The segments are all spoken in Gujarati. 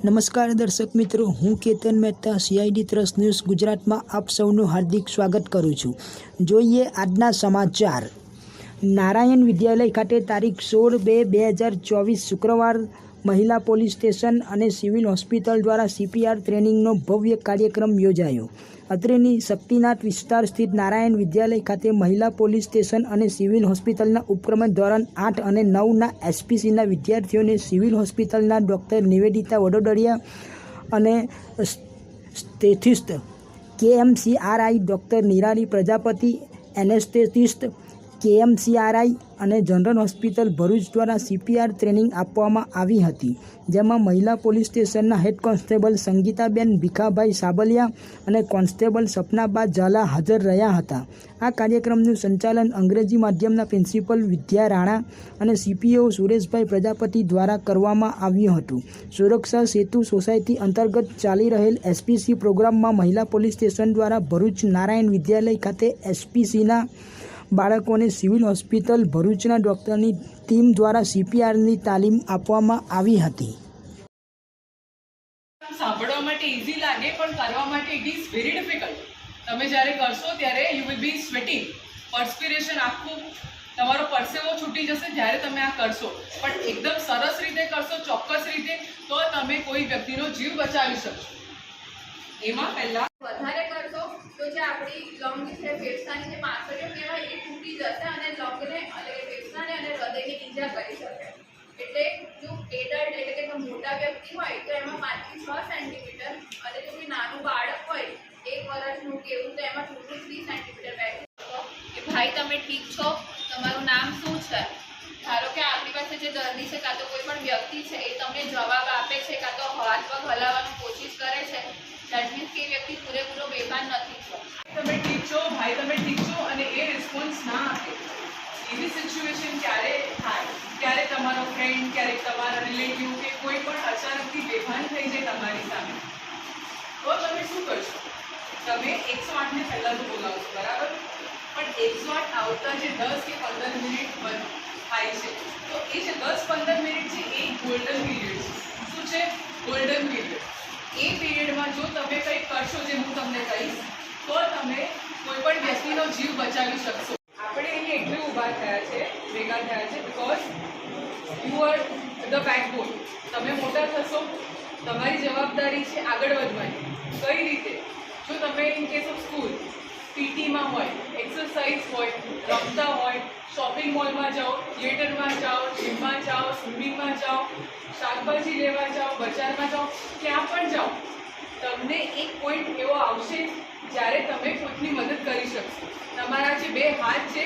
નમસ્કાર દર્શક મિત્રો, હું કેતન મહેતા સીઆઈડી ત્રસ ન્યૂઝ ગુજરાતમાં આપ સૌનું હાર્દિક સ્વાગત કરું છું. જોઈએ આજના સમાચાર. નારાયણ વિદ્યાલય ખાતે તારીખ સોળ બે બે હજાર ચોવીસ શુક્રવાર મહિલા પોલીસ સ્ટેશન અને સિવિલ હોસ્પિટલ દ્વારા સીપીઆર ટ્રેનિંગનો ભવ્ય કાર્યક્રમ યોજાયો. અત્રેની શક્તિનાથ વિસ્તાર સ્થિત નારાયણ વિદ્યાલય ખાતે મહિલા પોલીસ સ્ટેશન અને સિવિલ હોસ્પિટલના ઉપક્રમે ધોરણ આઠ અને નવના એસપીસીના વિદ્યાર્થીઓને સિવિલ હોસ્પિટલના ડૉક્ટર નિવેદિતા વડોદરિયા અને સ્ટેથિસ્ટ KMCRI doctor Nirali Prajapati anaesthetist KMCRI અને જનરલ હોસ્પિટલ ભરૂચ દ્વારા સીપીઆર ટ્રેનિંગ આપવામાં આવી હતી, જેમાં મહિલા પોલીસ સ્ટેશનના હેડ કોન્સ્ટેબલ સંગીતાબેન, ભીખાભાઈ સાબલિયા અને કોન્સ્ટેબલ સપનાબા ઝાલા હાજર રહ્યા હતા. આ કાર્યક્રમનું સંચાલન અંગ્રેજી માધ્યમના પ્રિન્સિપલ વિદ્યા રાણા અને સીપીઓ સુરેશભાઈ પ્રજાપતિ દ્વારા કરવામાં આવ્યું હતું. સુરક્ષા સેતુ સોસાયટી અંતર્ગત ચાલી રહેલ એસપીસી પ્રોગ્રામમાં મહિલા પોલીસ સ્ટેશન દ્વારા ભરૂચ નારાયણ વિદ્યાલય ખાતે એસપીસીના બાળકોને સિવિલ હોસ્પિટલ ભરૂચના ડૉક્ટરની ટીમ દ્વારા સીપીઆરની તાલીમ આપવામાં આવી હતી. સાંભળવા માટે ઇઝી લાગે પણ કરવા માટે ઇટ ઇઝ વેરી ડિફિકલ્ટ તમે જ્યારે કરશો ત્યારે you will be sweating perspiration આખું તમારો પરસેવો છૂટી જશે જ્યારે તમે આ કરશો. પણ એકદમ સરસ રીતે કરશો ચોક્કસ રીતે તો તમે કોઈ વ્યક્તિનો જીવ બચાવી શકશો. એમાં પહેલાં વધારે કરશો તો જે આપણી લંગ છે ફેફસાની જે પાંસળીઓ કહેવાય જશે અને લંગને અને ફેફસાને અને હૃદયને ઈજા કરી શકે. એટલે જો એડલ્ટ એટલે કે જો મોટા વ્યક્તિ હોય, તો એમાં પાંચથી છ સેન્ટીમીટર અને જો નાનું બાળક હોય, એક વર્ષનું કે એવું, તો એમાં ટુ ટુ થ્રી સેન્ટીમીટર બેઠી. કે ભાઈ, તમે ઠીક છો? તમારું નામ શું છે? કે જે દર્દી છે, કાં તો કોઈ પણ વ્યક્તિ છે, એ તમને જવાબ આપે છે, કાં તો હાથ પગ હલાવવાની કોશિશ કરે છે દેટ મીન્સ કે વ્યક્તિ પૂરેપૂરો બેભાન નથી. છો તમે ઠીક છો ભાઈ તમે ઠીક છો અને એ રિસ્પોન્સ ના આપે. એવી સિચ્યુએશન ક્યારે થાય? ક્યારે તમારો ફ્રેન્ડ ક્યારેક તમારા રિલેટિવ કે કોઈ પણ અચાનકથી બેભાન થઈ જાય તમારી સામે? તો તમે શું કરશો? તમે એકસો આઠને પહેલાં તો બોલાવશો, બરાબર? પણ એકસો આઠ આવતા જે દસ કે પંદર મિનિટ બંધ. થાય છે. તો એ જે દસ પંદર મિનિટ છે એ ગોલ્ડન પીરિયડ છે. શું છે? ગોલ્ડન પીરિયડ એ પીરિયડમાં જો તમે કંઈક કરશો જે હું તમને કહીશ, તો તમે કોઈ પણ વ્યક્તિનો જીવ બચાવી શકશો. આપણે અહીં એટલે ઊભા થયા છે, ભેગા થયા છે because you are the backbone તમે મોટા થશો, તમારી જવાબદારી છે આગળ વધવાની. કઈ રીતે? જો તમે ઇન કેસ ઓફ સ્કૂલ પીટીમાં હોય એક્સરસાઇઝ હોય, રમતા હોય શોપિંગ મોલમાં જાઓ થિયેટરમાં જાઓ જીમમાં જાઓ સ્વિમિંગમાં જાઓ, શાકભાજી લેવા જાઓ, બજારમાં જાઓ, ક્યાં પણ જાઓ, તમને એક પોઈન્ટ એવો આવશે જ્યારે તમે કોઈકની મદદ કરી શકશો. તમારા જે બે હાથ છે,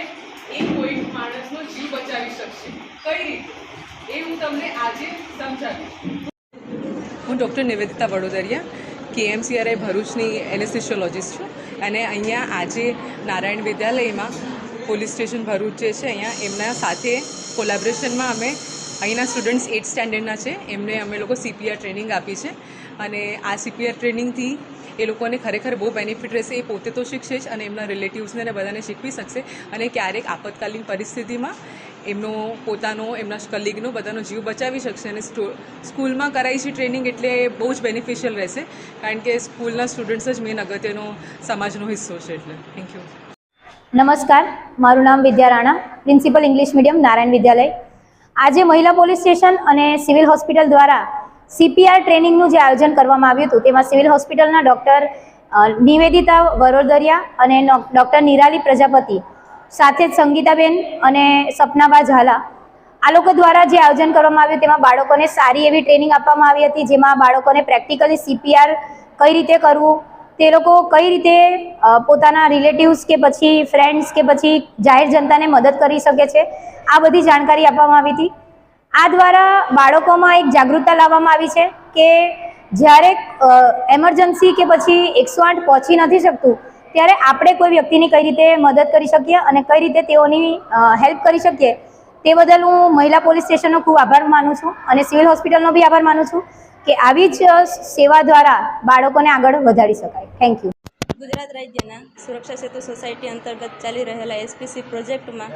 એ કોઈ માણસનો જીવ બચાવી શકશે. કઈ રીતે? એ હું તમને આજે સમજાવીશ. હું ડૉક્ટર નિવેદિતા વડોદરિયા, કેએમસીઆરઆઈ ભરૂચની એનેસ્થેશિયોલોજિસ્ટ છું. અને અહીંયા આજે નારાયણ વિદ્યાલયમાં પોલીસ સ્ટેશન ભરૂચ જે છે, અહીંયા એમના સાથે કોલેબરેશનમાં અમે અહીંના સ્ટુડન્ટ્સ એટ સ્ટેન્ડર્ડના છે. એમને અમે લોકો સીપીઆર ટ્રેનિંગ આપી છે. અને આ સીપીઆર ટ્રેનિંગથી એ લોકોને ખરેખર બહુ બેનિફિટ રહેશે, એ પોતે તો શીખશે જ અને એમના રિલેટિવ્સને બધાને શીખવી શકશે. અને ક્યારેક આપતકાલીન પરિસ્થિતિમાં એમનો પોતાનો, એમના કલીગનો બધાનો જીવ બચાવી શકશે અને સ્કૂલમાં કરાઈ છે ટ્રેનિંગ એટલે બહુ જ બેનિફિશિયલ રહેશે. કારણ કે સ્કૂલના સ્ટુડન્ટ્સ જ મેન અગત્યનો સમાજનો હિસ્સો છે એટલે. થેન્ક યુ નમસ્કાર. મારું નામ Vidya Rana, principal English medium, Narayan Vidyalaya. આજે મહિલા પોલીસ સ્ટેશન અને સિવિલ હોસ્પિટલ દ્વારા સીપીઆર ટ્રેનિંગનું જે આયોજન કરવામાં આવ્યું હતું, તેમાં સિવિલ હોસ્પિટલના ડૉક્ટર નિવેદિતા વરોદરિયા અને ડૉક્ટર નિરાલી પ્રજાપતિ સાથે જ સંગીતાબેન અને સપનાબા ઝાલા. આ લોકો દ્વારા જે આયોજન કરવામાં આવ્યું તેમાં બાળકોને સારી એવી ટ્રેનિંગ આપવામાં આવી હતી, જેમાં બાળકોને પ્રેક્ટિકલી સીપીઆર કઈ રીતે કરવું, તે લોકો કઈ રીતે પોતાના રિલેટિવ્સ કે પછી ફ્રેન્ડ્સ કે પછી જાહેર જનતાને મદદ કરી શકે છે, આ બધી જાણકારી આપવામાં આવી હતી. આ દ્વારા બાળકોમાં એક જાગૃતતા લાવવામાં આવી છે કે જ્યારે એમરજન્સી કે પછી એકસો આઠ પહોંચી નથી શકતું ત્યારે આપણે કોઈ વ્યક્તિની કઈ રીતે મદદ કરી શકીએ અને કઈ રીતે તેઓની હેલ્પ કરી શકીએ, તે બદલ હું મહિલા પોલીસ સ્ટેશનનો ખૂબ આભાર માનું છું અને સિવિલ હોસ્પિટલનો બી આભાર માનું છું કે આવી જ સેવા દ્વારા બાળકોને આગળ વધારી શકાય. થેન્ક યુ ગુજરાત રાજ્યના સુરક્ષા સેતુ સોસાયટી અંતર્ગત ચાલી રહેલા એસપીસી પ્રોજેક્ટમાં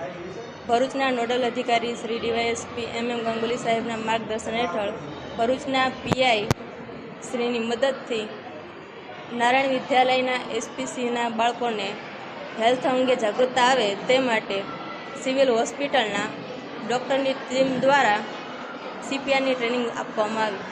ભરૂચના નોડલ અધિકારી શ્રી ડીવાયએસપી એમ એમ ગંગુલી સાહેબના માર્ગદર્શન હેઠળ ભરૂચના પીઆઈ શ્રીની મદદથી નારાયણ વિદ્યાલયના એસપીસીના બાળકોને હેલ્થ અંગે જાગૃતતા આવે તે માટે સિવિલ હોસ્પિટલના ડૉક્ટરની ટીમ દ્વારા સીપીઆરની ટ્રેનિંગ આપવામાં આવી.